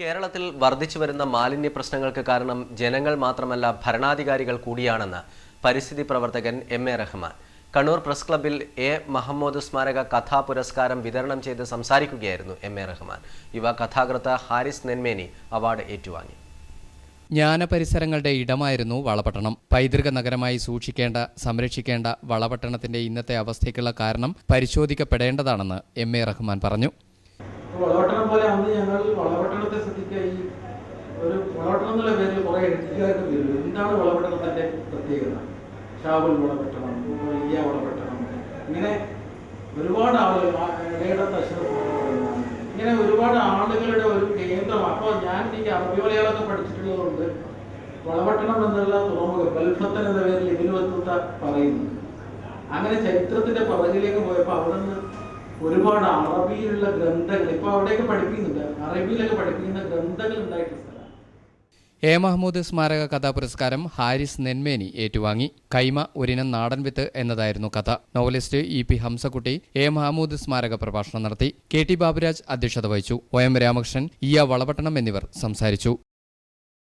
കേരളത്തിൽ വർദ്ധിച്ചു വരുന്ന മാലിന്യ പ്രശ്നങ്ങൾക്ക് കാരണം ജനങ്ങൾ മാത്രമല്ല ഭരണാധികാരികൾ കൂടിയാണെന്ന് പരിസ്ഥിതി പ്രവർത്തകൻ M A Rahman. Kannur press ക്ലബിൽ എ മഹമ്മൂദ് സ്മാരക കഥാ പുരസ്കാരം വിതരണം ചെയ്ത് സംസാരിക്കുകയായിരുന്നു എം എ റഹ്മാൻ. യുവ കഥാകൃത്ത് ഹാരിസ് നെന്മേനി അവാർഡ് ഏറ്റുവാങ്ങി. ജ്ഞാനപരിസരങ്ങളുടെ ഇടമായിരുന്നു വളപട്ടണം. പൈതൃക നഗരമായി സൂക്ഷിക്കേണ്ട സംരക്ഷിക്കേണ്ട വളപട്ടണത്തിന്റെ ഇന്നത്തെ അവസ്ഥയ്ക്കുള്ള കാരണം പരിശോധിക്കപ്പെടേണ്ടതാണെന്ന് എം എ റഹ്മാൻ പറഞ്ഞു. വളപട്ടണം പോലെ അന്ന് ഞങ്ങൾ എന്നുള്ള പേരിൽ കുറെ എഴുത്തുകാരുടെ പേര് എന്താണ് വളവട്ടണത്തിന്റെ പ്രത്യേകത? ഷാബുൽ വിളപ്പെട്ടണം വലിയ വിളപ്പെട്ടണം ഇങ്ങനെ ഒരുപാട് ആളുകൾ ഇടയിടത്ത് ഇങ്ങനെ ഒരുപാട് ആളുകളുടെ ഒരു കേന്ദ്രം. അപ്പോൾ ഞാൻ എനിക്ക് അറബി മലയാളമൊക്കെ പഠിച്ചിട്ടുള്ളത് കൊണ്ട് വളവട്ടണം എന്നുള്ള തുറമുഖം ബൽഫത്തൻ എന്ന പേരിൽ ഇതിനു വത്തുത്ത പറയുന്നു. അങ്ങനെ ചരിത്രത്തിന്റെ പുറകിലേക്ക് പോയപ്പോൾ അവിടെ നിന്ന് ഒരുപാട് അറബിയിലുള്ള ഗ്രന്ഥങ്ങൾ ഇപ്പൊ അവിടെയൊക്കെ പഠിപ്പിക്കുന്നുണ്ട്. അറബിയിലൊക്കെ പഠിപ്പിക്കുന്ന ഗ്രന്ഥങ്ങൾ സ്ഥലമാണ് എ. മഹമ്മൂദ് സ്മാരക കഥാ പുരസ്കാരം ഹാരിസ് നെന്മേനി ഏറ്റുവാങ്ങി. കൈമ ഒരിനം നാടൻ വിത്ത് എന്നതായിരുന്നു കഥ. Novelist E. P. Hamsakutty A. Mahmood സ്മാരക പ്രഭാഷണം നടത്തി. കെ. ടി. ബാബുരാജ് അധ്യക്ഷത വഹിച്ചു. ഒ. എം. രാമകൃഷ്ണൻ ഇ. ആ എന്നിവർ സംസാരിച്ചു.